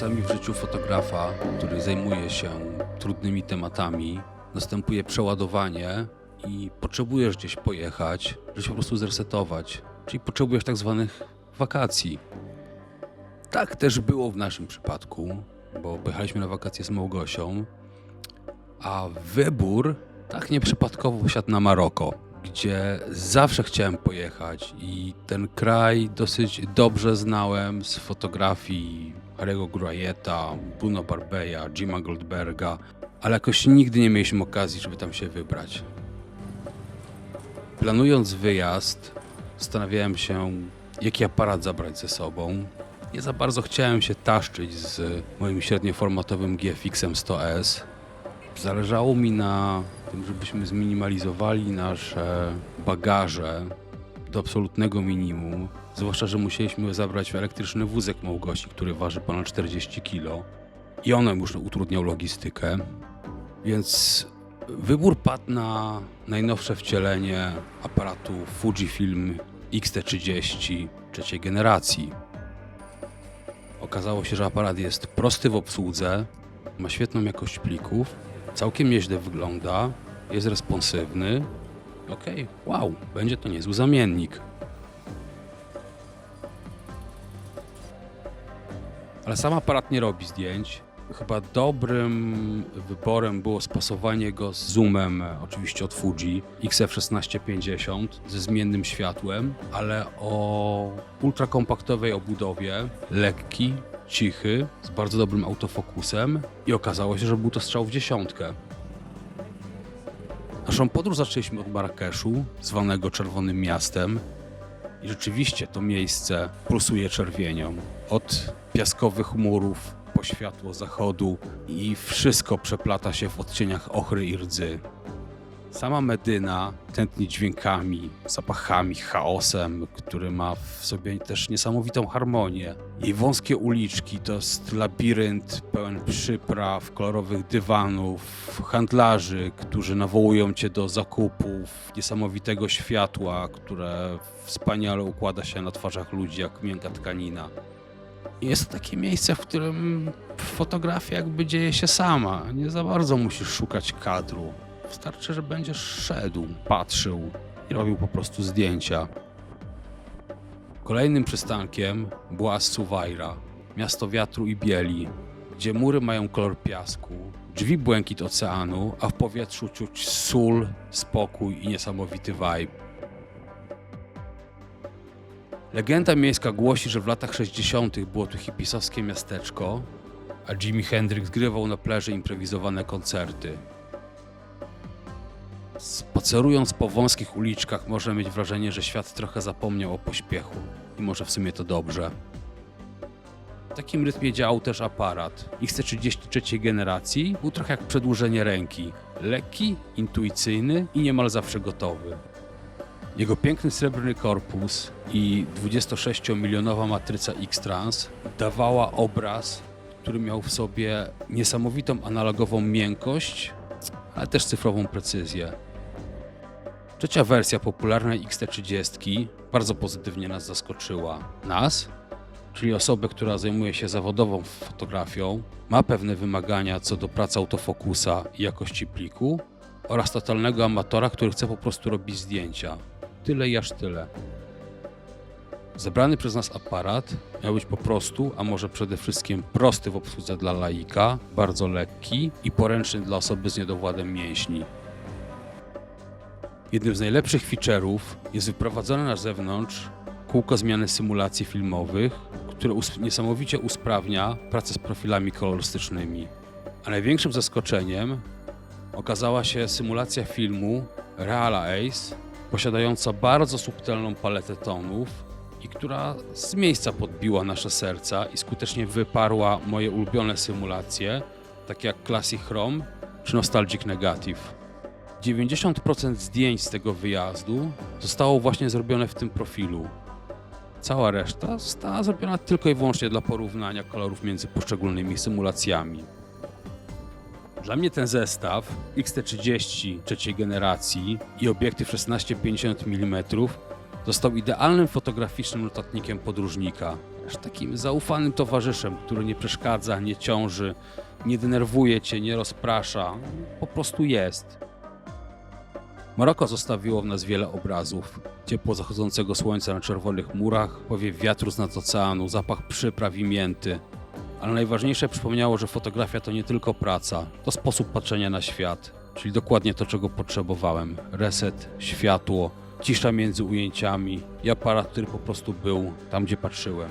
Czasami w życiu fotografa, który zajmuje się trudnymi tematami, następuje przeładowanie i potrzebujesz gdzieś pojechać, żeby się po prostu zresetować. Czyli potrzebujesz tak zwanych wakacji. Tak też było w naszym przypadku, bo pojechaliśmy na wakacje z Małgosią, a wybór tak nieprzypadkowo siadł na Maroko, gdzie zawsze chciałem pojechać i ten kraj dosyć dobrze znałem z fotografii Harry'ego Grajeta, Bruno Barbeya, Jima Goldberga, ale jakoś nigdy nie mieliśmy okazji, żeby tam się wybrać. Planując wyjazd, zastanawiałem się, jaki aparat zabrać ze sobą. Nie za bardzo chciałem się taszczyć z moim średnioformatowym GFX-em 100S. Zależało mi na tym, żebyśmy zminimalizowali nasze bagaże do absolutnego minimum. Zwłaszcza, że musieliśmy zabrać elektryczny wózek Małgosi, który waży ponad 40 kg. I on już utrudniał logistykę. Więc wybór padł na najnowsze wcielenie aparatu Fujifilm X-T30 trzeciej generacji. Okazało się, że aparat jest prosty w obsłudze, ma świetną jakość plików, całkiem nieźle wygląda, jest responsywny. Okej, wow, będzie to niezły zamiennik. Ale sam aparat nie robi zdjęć. Chyba dobrym wyborem było spasowanie go z zoomem, oczywiście od Fuji XF1650 ze zmiennym światłem, ale o ultrakompaktowej obudowie, lekki, cichy, z bardzo dobrym autofokusem i okazało się, że był to strzał w dziesiątkę. Naszą podróż zaczęliśmy od Marrakeszu, zwanego Czerwonym Miastem. I rzeczywiście to miejsce pulsuje czerwienią. Od piaskowych murów po światło zachodu i wszystko przeplata się w odcieniach ochry i rdzy. Sama Medyna tętni dźwiękami, zapachami, chaosem, który ma w sobie też niesamowitą harmonię. Jej wąskie uliczki to jest labirynt pełen przypraw, kolorowych dywanów, handlarzy, którzy nawołują cię do zakupów, niesamowitego światła, które wspaniale układa się na twarzach ludzi jak miękka tkanina. Jest to takie miejsce, w którym fotografia jakby dzieje się sama. Nie za bardzo musisz szukać kadru. Wystarczy, że będziesz szedł, patrzył i robił po prostu zdjęcia. Kolejnym przystankiem była Suwajra, miasto wiatru i bieli, gdzie mury mają kolor piasku, drzwi błękit oceanu, a w powietrzu czuć sól, spokój i niesamowity vibe. Legenda miejska głosi, że w latach 60. było tu hipisowskie miasteczko, a Jimi Hendrix grywał na plaży improwizowane koncerty. Spacerując po wąskich uliczkach można mieć wrażenie, że świat trochę zapomniał o pośpiechu i może w sumie to dobrze. W takim rytmie działał też aparat. XT33 generacji był trochę jak przedłużenie ręki. Lekki, intuicyjny i niemal zawsze gotowy. Jego piękny srebrny korpus i 26-milionowa matryca X-Trans dawała obraz, który miał w sobie niesamowitą analogową miękkość, ale też cyfrową precyzję. Trzecia wersja popularnej XT30 bardzo pozytywnie nas zaskoczyła. Nas, czyli osobę, która zajmuje się zawodową fotografią, ma pewne wymagania co do pracy autofokusa i jakości pliku oraz totalnego amatora, który chce po prostu robić zdjęcia. Tyle i aż tyle. Zebrany przez nas aparat miał być po prostu, a może przede wszystkim prosty w obsłudze dla laika, bardzo lekki i poręczny dla osoby z niedowładem mięśni. Jednym z najlepszych feature'ów jest wyprowadzone na zewnątrz kółko zmiany symulacji filmowych, które niesamowicie usprawnia pracę z profilami kolorystycznymi. A największym zaskoczeniem okazała się symulacja filmu Reala Ace, posiadająca bardzo subtelną paletę tonów i która z miejsca podbiła nasze serca i skutecznie wyparła moje ulubione symulacje, takie jak Classic Chrome czy Nostalgic Negative. 90% zdjęć z tego wyjazdu zostało właśnie zrobione w tym profilu. Cała reszta została zrobiona tylko i wyłącznie dla porównania kolorów między poszczególnymi symulacjami. Dla mnie ten zestaw XT30 trzeciej generacji i obiektyw 16-50 mm Został idealnym fotograficznym notatnikiem podróżnika. Aż takim zaufanym towarzyszem, który nie przeszkadza, nie ciąży, nie denerwuje cię, nie rozprasza. Po prostu jest. Maroko zostawiło w nas wiele obrazów. Ciepło zachodzącego słońca na czerwonych murach, powiew wiatru z nad oceanu, zapach przypraw i mięty. Ale najważniejsze przypomniało, że fotografia to nie tylko praca, to sposób patrzenia na świat, czyli dokładnie to, czego potrzebowałem. Reset, światło, cisza między ujęciami i aparat, który po prostu był tam, gdzie patrzyłem.